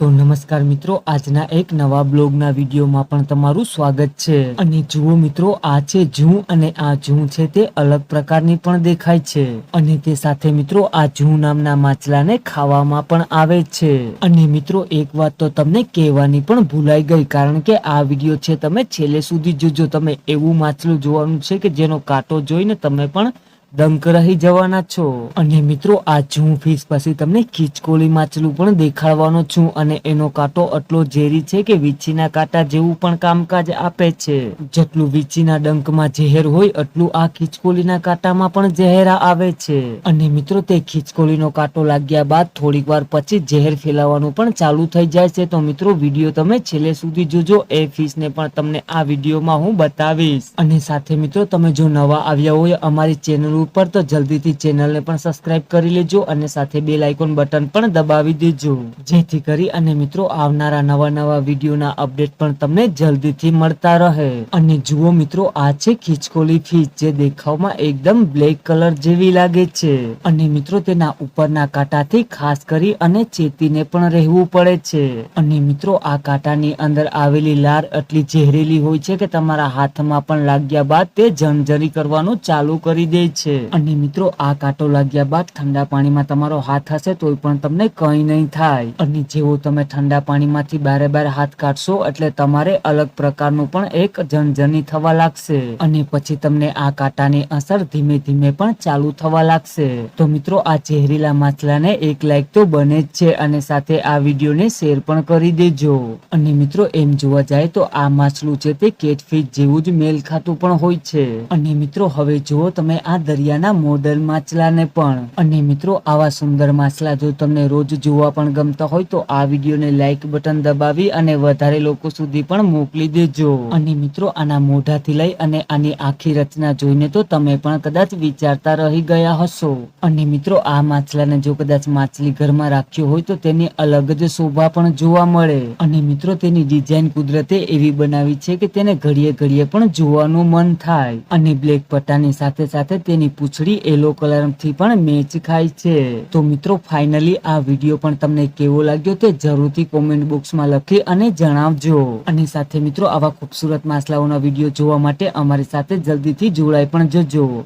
તો નમસ્કાર મિત્રો, આજના એક નવા બ્લોગના વિડીયોમાં પણ તમારું સ્વાગત છે. અને જુઓ મિત્રો, આ છે જૂ અને આ જૂ છે તે અલગ પ્રકારની પણ દેખાય છે. અને તે સાથે મિત્રો, આ જૂ નામના માછલાને ખાવામાં પણ આવે છે. અને મિત્રો, એક વાત તો તમને કહેવાની પણ ભૂલાઈ ગઈ, કારણ કે આ વીડિયો છે તમે છેલ્લે સુધી જોજો. તમે એવું માછલું જોવાનું છે કે જેનો કાંટો જોઈને તમે પણ દંક રહી જવાના છો. અને મિત્રો આ જૂ ફિશ પછી તમને ખીચકોલી માછલું પણ દેખાડવાનો છું અને એનો કાંટો એટલો ઝેરી છે કે વીંછીના કાંટા જેવું પણ કામકાજ આપે છે. જેટલું વીંછીના ડંકમાં ઝેર હોય એટલું આ ખીચકોલીના કાંટામાં પણ ઝેરા આવે છે. અને મિત્રો, તે ખીચકોલીનો કાંટો લાગ્યા બાદ થોડીક વાર પછી ઝેર ફેલાવાનું પણ ચાલુ થઈ જાય છે. તો મિત્રો, વીડિયો તમે છેલ્લે સુધી જોજો. એ ફિશને પણ તમને આ વિડીયોમાં હું બતાવીશ. અને સાથે મિત્રો, તમે જો નવા આવ્યા હોય અમારી ચેનલ ઉપર તો જલ્દીથી ચેનલને પણ સબસ્ક્રાઇબ કરી લેજો અને સાથે બેલ આઇકોન બટન પણ દબાવી દેજો. જેથી કરી અને મિત્રો આવનારા નવા નવા વિડીયોના અપડેટ પણ તમને જલ્દીથી મળતા રહે. અને જુઓ મિત્રો, આ છે ખીચકોલી ફીચ જે દેખાવમાં એકદમ બ્લેક કલર જેવી લાગે છે. અને મિત્રો, તેના ઉપરના કાંટાથી ખાસ કરી અને ચેતીને પણ રહેવું પડે છે. અને મિત્રો, આ કાંટાની અંદર આવેલી લાર એટલી ઝેરેલી હોય છે કે તમારા હાથમાં પણ લાગ્યા બાદ તે જણજરી કરવાનું ચાલુ કરી દે છે. અને મિત્રો, આ કાંટો લાગ્યા બાદ ઠંડા પાણીમાં તમારો હાથ હશે તોય પણ તમને કંઈ નહીં થાય. અને જેવો તમે ઠંડા પાણીમાંથી બારે બાર હાથ કાઢશો એટલે તમારે અલગ પ્રકારનું પણ એક જનજની થવા લાગશે. અને પછી તમને આ કાંટાની અસર ધીમે ધીમે પણ ચાલુ થવા લાગશે. તો મિત્રો, આ ચહેરીલા માછલાને એક લાઈક તો બને જ છે અને સાથે આ વિડીયોને શેર પણ કરી દેજો. અને મિત્રો, એમ જોવા જાય તો આ માછલું છે તે કેટફિશ જેવું જ મેલ ખાતું પણ હોય છે. અને મિત્રો, હવે જુઓ તમે આ દરિયાના મોડલ માછલાને પણ. અને મિત્રો, આવા સુંદર માછલા જો તમને રોજ જોવા પણ ગમતા હોય તો આ વિડીયોને લાઈક બટન દબાવી અને વધારે લોકો સુધી પણ મોકલી દેજો. અને મિત્રો, આના મોઢાથી લઈ અને આની આખી રચના જોઈને તો તમે પણ કદાચ વિચારતા રહી ગયા હશો. અને મિત્રો, આ માછલાને જો કદાચ માછલી ઘરમાં રાખ્યો હોય તો તેની અલગ જ શોભા પણ જોવા મળે. અને મિત્રો, તેની ડિઝાઇન કુદરતે એવી બનાવી છે કે તેને ઘડીએ ઘડીએ પણ જોવાનું મન થાય. અને બ્લેક પટ્ટાની સાથે સાથે તેની પૂંછડી યલો કલરથી પણ મેચ ખાય છે. તો મિત્રો ફાઇનલી આ વીડિયો પણ તમને કેવો લાગ્યો તે જરૂરથી કોમેન્ટ બોક્સમાં લખી અને જણાવજો. અને સાથે મિત્રો, આવા ખૂબસૂરત માસલાઓના વીડિયો જોવા માટે અમારી સાથે જલ્દીથી જોડાઈ પણ જજો.